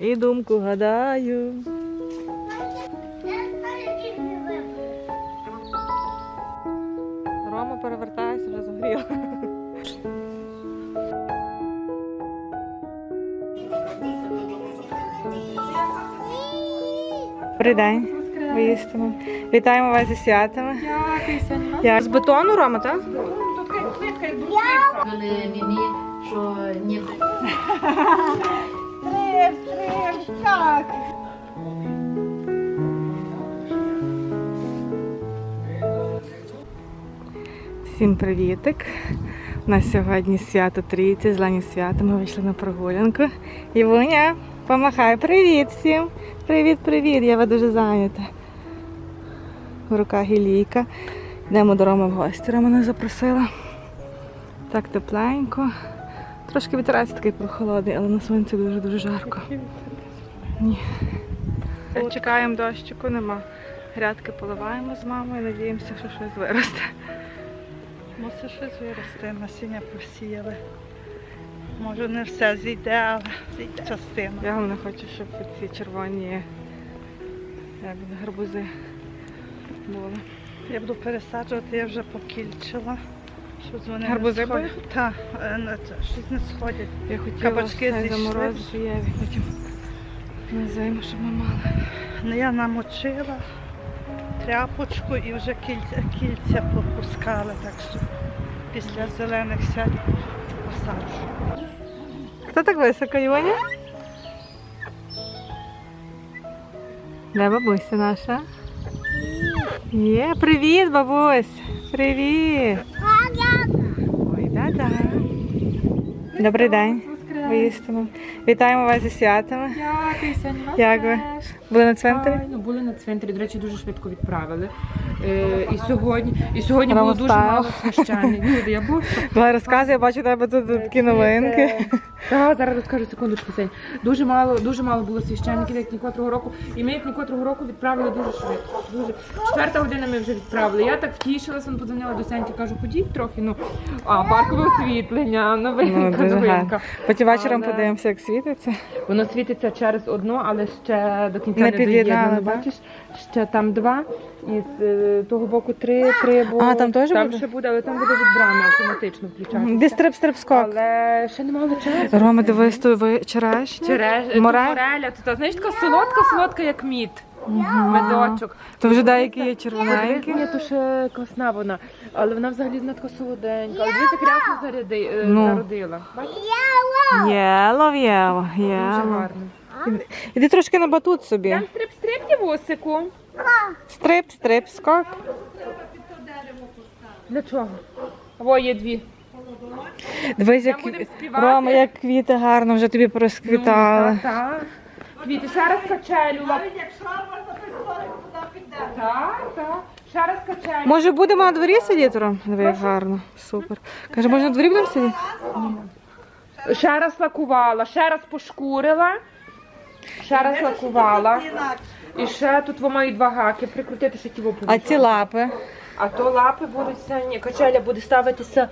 І думку гадаю. Рома перевертається, вже загріла. Добрий день. Воістину. Вітаємо вас зі святами. Дякую, з бетону, Рома, так? Коли війни, що ні Стрим. Всім привітик. У нас сьогодні свято Трійці, зелені свята. Ми вийшли на прогулянку. Івуня, помахай, привіт всім. Привіт, привіт. Я вас дуже зайнята. В руках Ілійка. Йдемо до Роми в гості. Рома нас запросила. Так тепленько. Трошки вітерець такий прохолодний, але на сонці дуже-дуже жарко. Ні. Чекаємо дощику, нема. Грядки поливаємо з мамою, надіємося, що щось виросте. Мусить щось вирости, насіння посіяли. Може не все зійде, але зійде частина. Я не хочу, щоб ці червоні як гарбузи були. Я буду пересаджувати, я вже покільчила. Щоб вони Гарбузи не сходять. Так, е, щось не сходять. Я хотіла Кабачки зійшли. заморозити, я їх потім не займу, щоб ми мали. Ну, я намочила тряпочку і вже кільця, кільця попускали, так що після зелених свят посаджу. Хто так високо, Іваня? Де бабуся наша? Є, привіт, бабусь! Привіт! Ой, да-да. Добрий день. Воістину. Вітаємо вас зі святами. Дякую, Саня. вас Як ви? теж. Були на цвинтарі? Ну, були на цвинтарі, до речі, дуже швидко відправили. Е, і сьогодні, і сьогодні було дуже мало священних. Люди, я був. Давай розказуй, я бачу тебе тут такі новинки. Так, зараз розкажу секундочку, Сень. Дуже мало, дуже мало було священників, як нікотрого року. І ми як нікотрого року відправили дуже швидко. Дуже. Четверта година ми вже відправили. Я так втішилася, вон подзвонила до Сеньки, кажу, ходіть трохи. Ну, а, паркове освітлення, Ну, новинка, гарно. новинка. Потім вечором Але- подивимося, як світиться. Воно світиться через одно, але ще до кінця Не не, доєднано. Бачиш, ще там два, і з е, того боку три, три бо А, там теж там буде? ще буде, але там буде від брами автоматично включатися. Де стрип стрип скок. Але ще не мало часу. Рома, дивись, то ви черешня? Череш... Морель? Мореля, то, та, знаєш, така солодка, солодка, як мід. Медочок. То вже деякі є червоненькі. Ні, то ще класна вона, але вона взагалі вона така солоденька. Але дивись, як рясно заряди, е, Ну. зародила. Бачиш, Єло, єло, дуже єло. гарно. Іди трошки на батут собі. Там стрип-стрип дівосику. Стрип, стрип, скок. Для чого? Во, є дві. Дивись, як будемо співати. Рома, як квіти гарно вже тобі просквітали. Ну, так, так. Квіти, ще раз качелю. лап- Якщо можна прискорити, туди підемо. Так, так. Ще раз качелю. Може будемо на дворі сидіти, Ром? Диви, як гарно. Супер. Каже, може на дворі будемо сидіти? Ще раз лакувала, ще раз пошкурила. Ще раз лакувала. І ще тут во мої два гаки прикрутити, що ті А ці лапи? А то лапи будуть самі, качеля буде ставитися.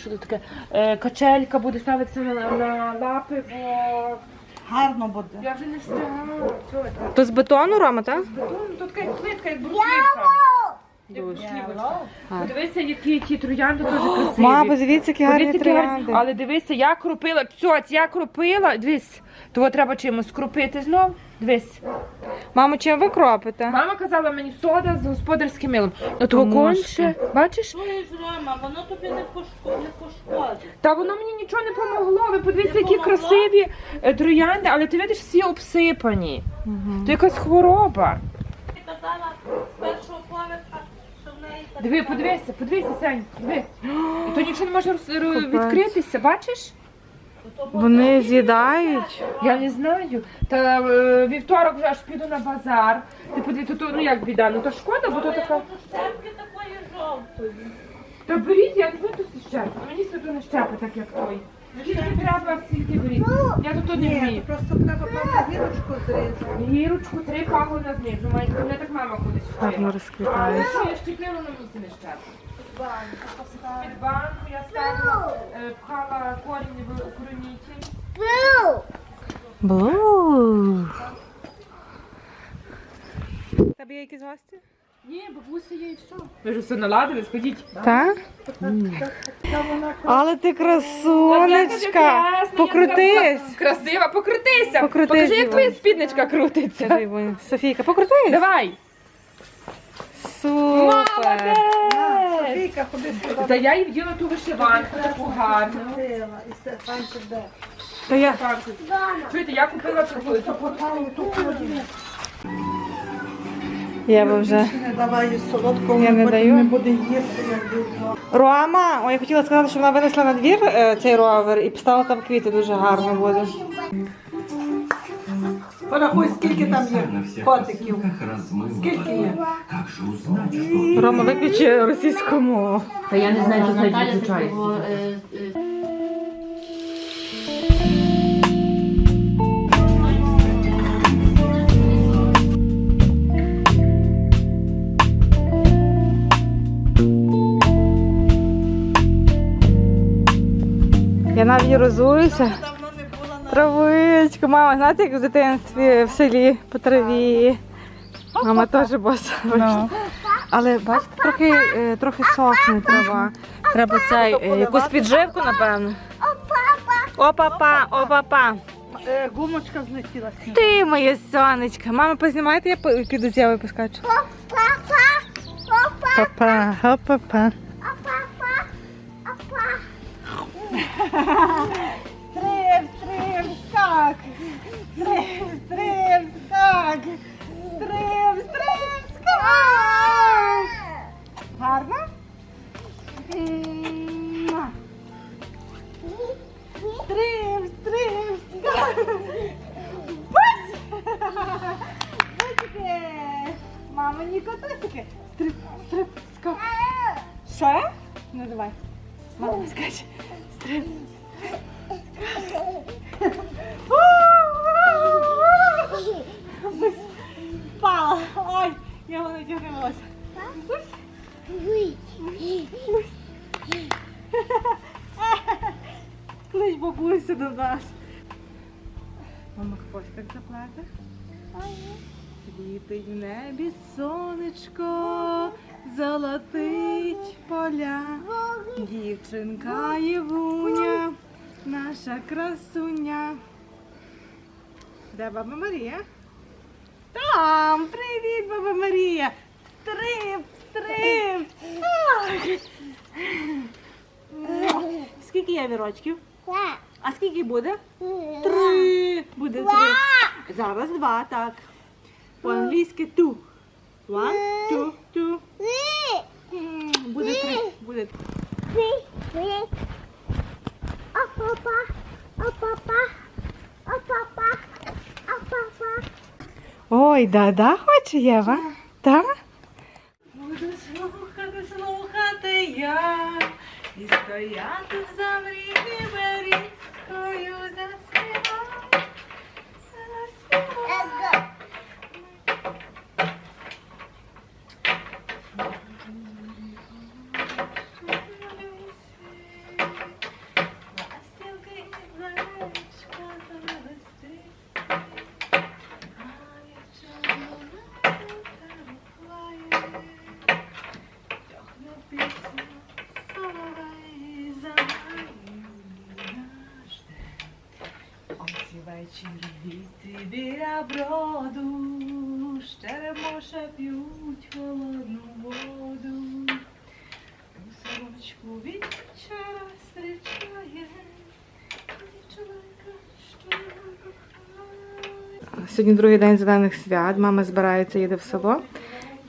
Що тут таке? Е, качелька буде ставитися на, на лапи, бо Гарно буде. я вже не встигаю. То з бетону, Рома, так? Бетон, тут така як плитка, як бруківка. Подивися, які ті троянди дуже красиві. Мама, подивіться, які гарні Подивіться, які гарні. троянди. Але дивися, я кропила, цьоць, я кропила, дивись, того треба чимось кропити знов. Дивись. Мамо, чим ви кропите? Мама казала мені сода з господарським милом. Ну того конче, бачиш? Чуєш, Рома, воно тобі не пошко- не пошкодить. Та воно мені нічого не помогло. Ви подивіться, які красиві е, троянди, але ти видиш, всі обсипані. Мгм. То якась хвороба. Ти казала з першого поверха, що в неї так. Диви, подивися, подивися, Сань, диви. І то нічого не може роз- ро- Капець. відкритися, бачиш? Вони з'їдають. Я не знаю. Та е, вівторок вже аж піду на базар. Ти подивися, то ну як біда, ну то шкода, бо то така. Щепки такої жовтої. Та беріть, я не буду щепити. Мені сюди не щепи, так як той. Треба, скільки беріть. Я тут не вмію. просто треба певно гірочку зрізати. Гірочку, три на знизу. Має мене так мама колись Гарно вчила. Але розквітають. що я щепила на місці не щепила. Під банку я ставила, е, пхала корінь в укорінитель. Блу. Є якісь гості? Ні, бабуся є і все. Ви ж все наладили, сходіть. Так? Але ти красунечка! Покрутись! Красива, покрутися! Покрутись, Покажи, як Іван. твоя спідничка крутиться. Скажи. Софійка, покрутись! Давай! Супер! Софійка, ходи сюди. Та я їй вділа ту вишиванку таку гарну. І Стефанчик де? Та я Чуєте, я купила таку таку Я би вже. Не давай їй солодкого, Я не даю. не буде їсти, як. Рома, ой, я хотіла сказати, що вона винесла на двір е, цей ровер і поставила там квіти дуже гарно буде. Порахуй, скільки там є котиків. Скільки є? Рома, виключи російську мову. Та я не знаю, що це відключається. Розуюся. Травичку, мама, знаєте, як в дитинстві в селі по траві. Мама теж боса вийшла. Але бачите, трохи, е, трохи сохне трава. Треба цей, е, якусь підживку, напевно. Опа-па, опа-па. Е, гумочка злетіла. Ти моє сонечко. Мама, познімайте, я піду з Євою поскачу. Папа, опа-па. Стрим, стрим, скак. Стрим, стрим, скак. Стрим, стрим, скак. Гарно? Муа. Стрим, стрим, скак. Бась! Бачите? Мамині котусики. Стрип, стрип, скак. Що? Ну давай. Мама скаче. Впала. Ой, я вона тягнулася. Клич бабусю до нас. Мама хвостик заплете. Світить в небі сонечко, золотить поля. Дівчинка Євуня, наша красуня. Де баба Марія? Там! Привіт, баба Марія! Стриб! Ай! Скільки є вірочків? А скільки буде? Три. Буде три. Зараз два, так. По-англійськи two. One, two, two. М, Буде три. Буде три. Ой, да-да, хоче Єва? Так? Буду слухати, слухати я і стояти в замрії берізкою заспівай. заспівай. Черемоша п'ють холодну воду. У сорочку вечора зустрічає дівчинка, що кохає. Сьогодні другий день зелених свят. Мама збирається, їде в село.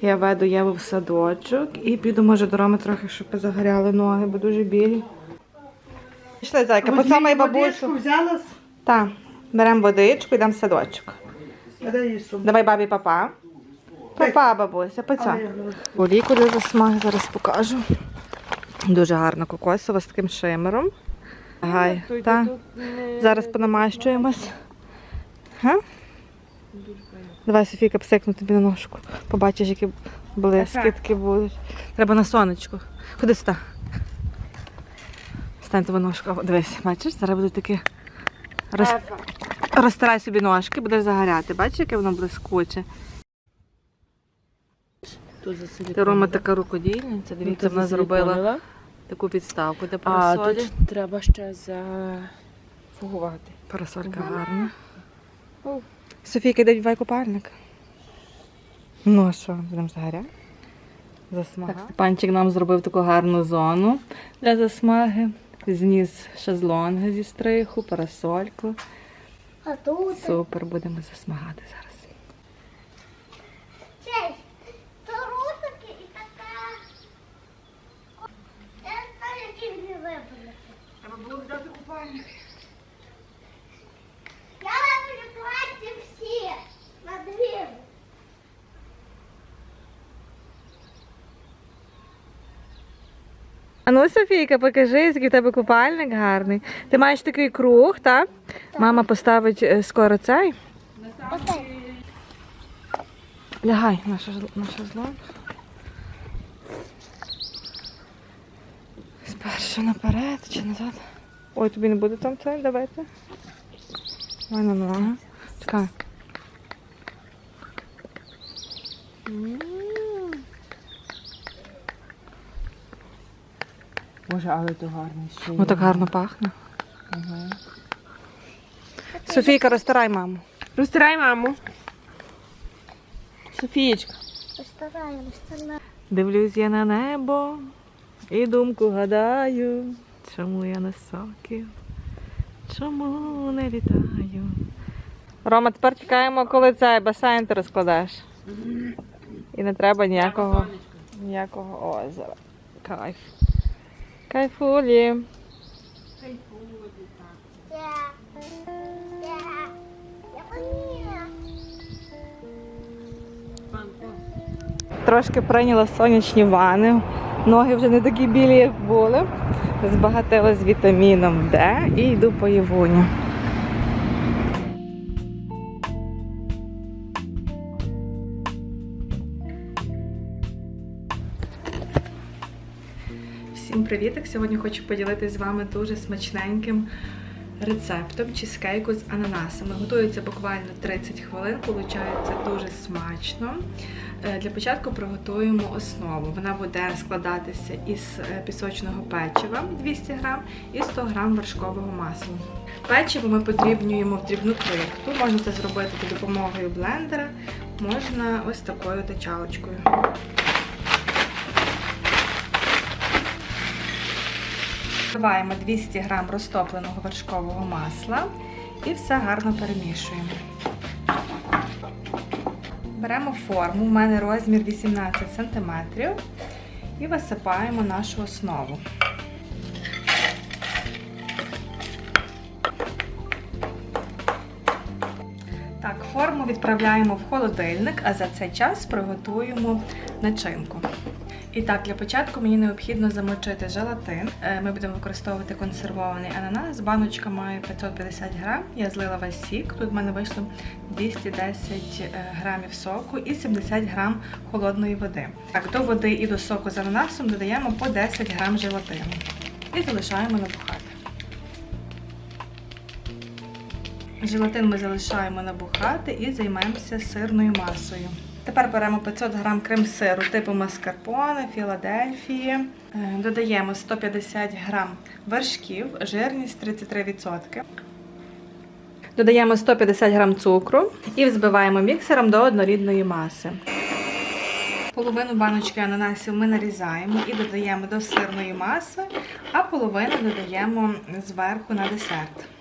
Я веду Єву в садочок і піду, може, до Роми трохи, щоб загоряли ноги, бо дуже білі. Пішли, зайка, по самій бабусю. Взяла, Так, беремо водичку, йдемо в садочок. Давай бабі папа. Папа, бабуся, паця. Олійку для засмаги зараз покажу. Дуже гарна кокосова з таким шимером. Гай, та. Зараз понамащуємось. Га? Давай, Софійка, псикну тобі на ножку. Побачиш, які блиски такі будуть. Треба на сонечку. Ходи сюди. Стань тобі ножку. Дивись, бачиш, зараз буде таке роз... Розтирай собі ножки, будеш загоряти. Бачиш, яке воно блискуче. Тут засилі. Ти Рома така рукодільниця. Дивіться, вона зробила таку підставку для А парасолі. тут треба ще зафугувати. Парасолька гарна. Софійка, йде вдівай купальник. Ну а що, будемо загоряти? Засмага. Так, Степанчик нам зробив таку гарну зону для засмаги. Зніс шезлонги зі стриху, парасольку. А тут Супер, будемо засмагати зараз. шесть. Трусики і така. Я знаю, які не вибрати. Треба було взяти купальник. Я виберу плаття всі. На дві. А ну, Софійка, покажи, який в тебе купальник гарний. Ти маєш такий круг, так? Мама поставить е, скоро цей. Лягай на шезл- на шезлонг. Спершу наперед чи назад. Ой, тобі не буде там це, давайте. Давай на ногу. Чекай. Боже, але то гарний ще. Ну так гарно пахне. Софійка, розтирай маму. Розтирай маму. Софієчка. Постараємо, постараємо. Дивлюсь я на небо і думку гадаю, чому я не сокіл, чому не літаю. Рома, тепер чекаємо, коли цей басейн ти розкладеш. І не треба ніякого, ніякого озера. Кайф. Кайфулі. Трошки прийняла сонячні вани. Ноги вже не такі білі, як були. Збагатила з вітаміном Д і йду по Євуню. Всім привіток! Сьогодні хочу поділитися з вами дуже смачненьким рецептом чизкейку з ананасами. Готується буквально 30 хвилин, виходить дуже смачно. Е, Для початку приготуємо основу. Вона буде складатися із е, пісочного печива 200 г і 100 г вершкового масла. Печиво ми подрібнюємо в дрібну крихту. Можна це зробити за допомогою блендера, можна ось такою тачалочкою. Вливаємо 200 г розтопленого вершкового масла і все гарно перемішуємо. Беремо форму, у мене розмір 18 см і висипаємо нашу основу. Так, форму відправляємо в холодильник, а за цей час приготуємо начинку. І так, для початку мені необхідно замочити желатин. Е, Ми будемо використовувати консервований ананас. Баночка має 550 грам. Я злила весь сік. Тут в мене вийшло 210 е, грамів соку і 70 грам холодної води. Так, до води і до соку з ананасом додаємо по 10 грам желатину і залишаємо набухати. Желатин ми залишаємо набухати і займемося сирною масою. Тепер беремо 500 г крем-сиру типу маскарпоне, Філадельфії. Е, Додаємо 150 г вершків, жирність 33%. Додаємо 150 г цукру і взбиваємо міксером до однорідної маси. Половину баночки ананасів ми нарізаємо і додаємо до сирної маси, а половину додаємо зверху на десерт.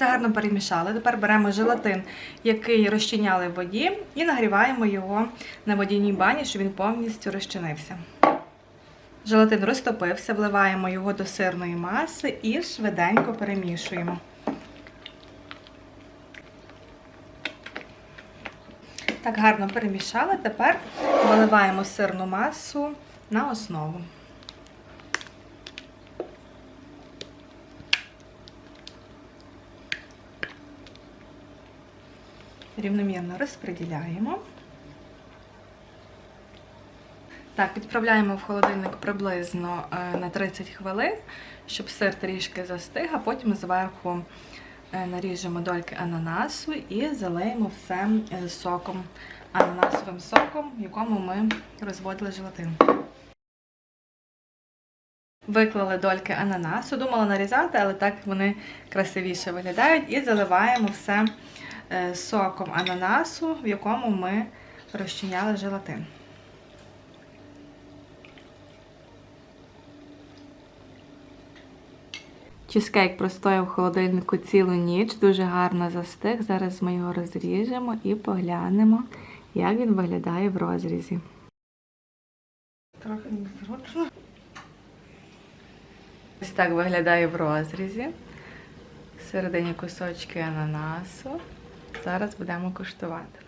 Все гарно перемішали. Тепер беремо желатин, який розчиняли в воді, і нагріваємо його на водяній бані, щоб він повністю розчинився. Желатин розтопився, вливаємо його до сирної маси і швиденько перемішуємо. Так гарно перемішали. Тепер виливаємо сирну масу на основу. Рівномірно розподіляємо. Так, відправляємо в холодильник приблизно е, на 30 хвилин, щоб сир трішки застиг, а потім зверху е, наріжемо дольки ананасу і залиємо все е, соком, ананасовим соком, в якому ми розводили желатин. Виклали дольки ананасу, думала нарізати, але так вони красивіше виглядають. І заливаємо все соком ананасу, в якому ми розчиняли желатин. Чизкейк простояв в холодильнику цілу ніч, дуже гарно застиг. Зараз ми його розріжемо і поглянемо, як він виглядає в розрізі. Трохи незручно. Ось так виглядає в розрізі. Всередині кусочки ананасу. Зараз будемо куштувати.